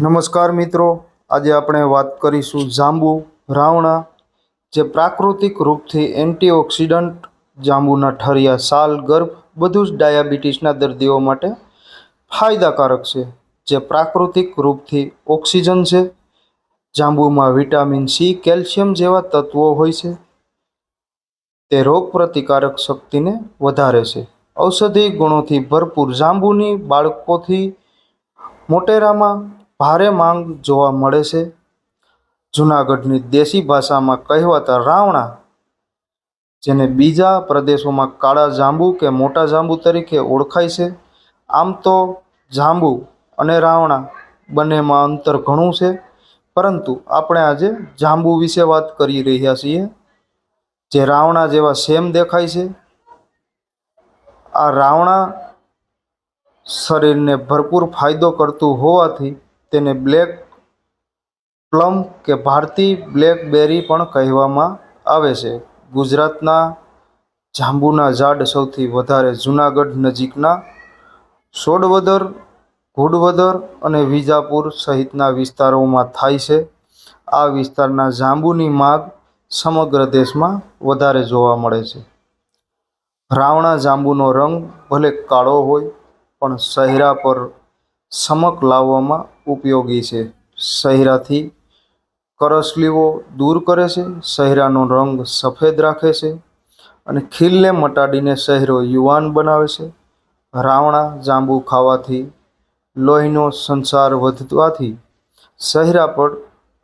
નમસ્કાર મિત્રો. આજે આપણે વાત કરીશું જાંબુ રાવણા, જે પ્રાકૃતિક રૂપથી એન્ટીઓક્સિડન્ટ જાંબુના ઠરિયા, સાલ, ગર્ભ બધું જ ડાયાબિટીસના દર્દીઓ માટે ફાયદાકારક છે. જે પ્રાકૃતિક રૂપથી ઓક્સિજન છે. જાંબુમાં વિટામિન સી, કેલ્શિયમ જેવા તત્વો હોય છે. તે રોગ પ્રતિકારક શક્તિને વધારે છે. ઔષધિ ગુણોથી ભરપૂર જાંબુની બાળકોથી મોટેરામાં ભારે માંગ જોવા મળે છે. જૂનાગઢની દેશી ભાષામાં કહેવાતા રાવણા, જેને બીજા પ્રદેશોમાં કાળા જાંબુ કે મોટા જાંબુ તરીકે ઓળખાય છે, આમ તો જાંબુ અને રાવણા બંનેમાં અંતર ઘણું છે, પરંતુ આપણે આજે જાંબુ વિશે વાત કરી રહ્યા છીએ, જે રાવણા જેવા સેમ દેખાય છે. આ રાવણા શરીરને ભરપૂર ફાયદો કરતું હોવાથી તેને બ્લેક પ્લમ કે ભારતીય બ્લેકબેરી પણ કહેવામાં આવે છે. ગુજરાતના જાંબુના ઝાડ સૌથી વધારે જૂનાગઢ નજીકના સોડવદર, ઘોડવદર અને વિજાપુર સહિતના વિસ્તારોમાં થાય છે. આ વિસ્તારના જાંબુની માગ સમગ્ર દેશમાં વધારે જોવા મળે છે. રાવણા જાંબુનો રંગ ભલે કાળો હોય, પણ ચહેરા પર ચમક લાવવામાં ઉપયોગી છે. સહેરાથી કરસલીઓ દૂર કરે છે, સહેરાનો રંગ સફેદ રાખે છે અને ખીલને મટાડીને સહેરો યુવાન બનાવે છે. રાવણા જાંબુ ખાવાથી, લોહીનો સંસાર વધવાથી સહેરા પર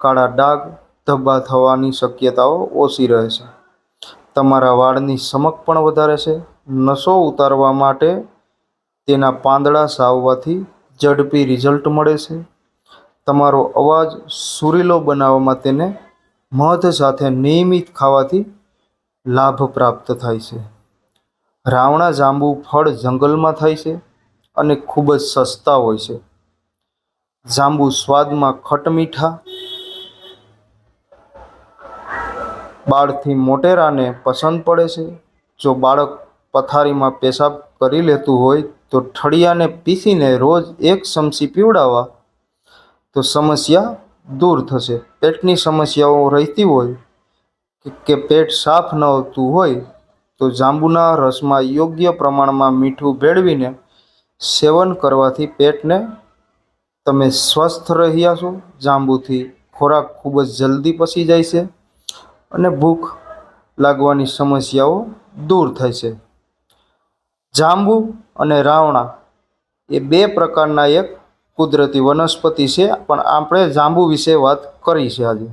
કાળા ડાઘ ધબ્બા થવાની શક્યતાઓ ઓછી રહે છે. તમારા વાળની ચમક પણ વધારે છે. નસો ઉતારવા માટે તેના પાંદડા સાવવાથી ઝડપી રિઝલ્ટ મળે છે. તમારો અવાજ સુરીલો બનાવવામાં તેને મધ સાથે નિયમિત ખાવાથી લાભ પ્રાપ્ત થાય છે. રાવણા જાંબુ ફળ જંગલમાં થાય છે અને ખૂબ જ સસ્તા હોય છે. જાંબુ સ્વાદમાં ખટમીઠા બાળથી મોટેરાને પસંદ પડે છે. જો બાળક પથારીમાં પેશાબ કરી લેતું હોય તો ઠળિયાને પીસીને રોજ એક ચમચી પીવડાવવા. તો સમસ્યા દૂર થશે. પેટની સમસ્યાઓ રહેતી હોય કે- પેટ સાફ ન હોતું હોય તો જાંબુના રસમાં યોગ્ય પ્રમાણમાં મીઠું ભેળવીને સેવન કરવાથી પેટને તમે સ્વસ્થ રહ્યા છો. જાંબુથી ખોરાક ખૂબ જ જલ્દી પચી જાય છે અને ભૂખ લાગવાની સમસ્યાઓ દૂર થાય છે. જાંબુ અને રાવણા એ બે પ્રકારના એક કુદરતી વનસ્પતિ છે, પણ આપણે જાંબુ વિશે વાત કરી છે આજે.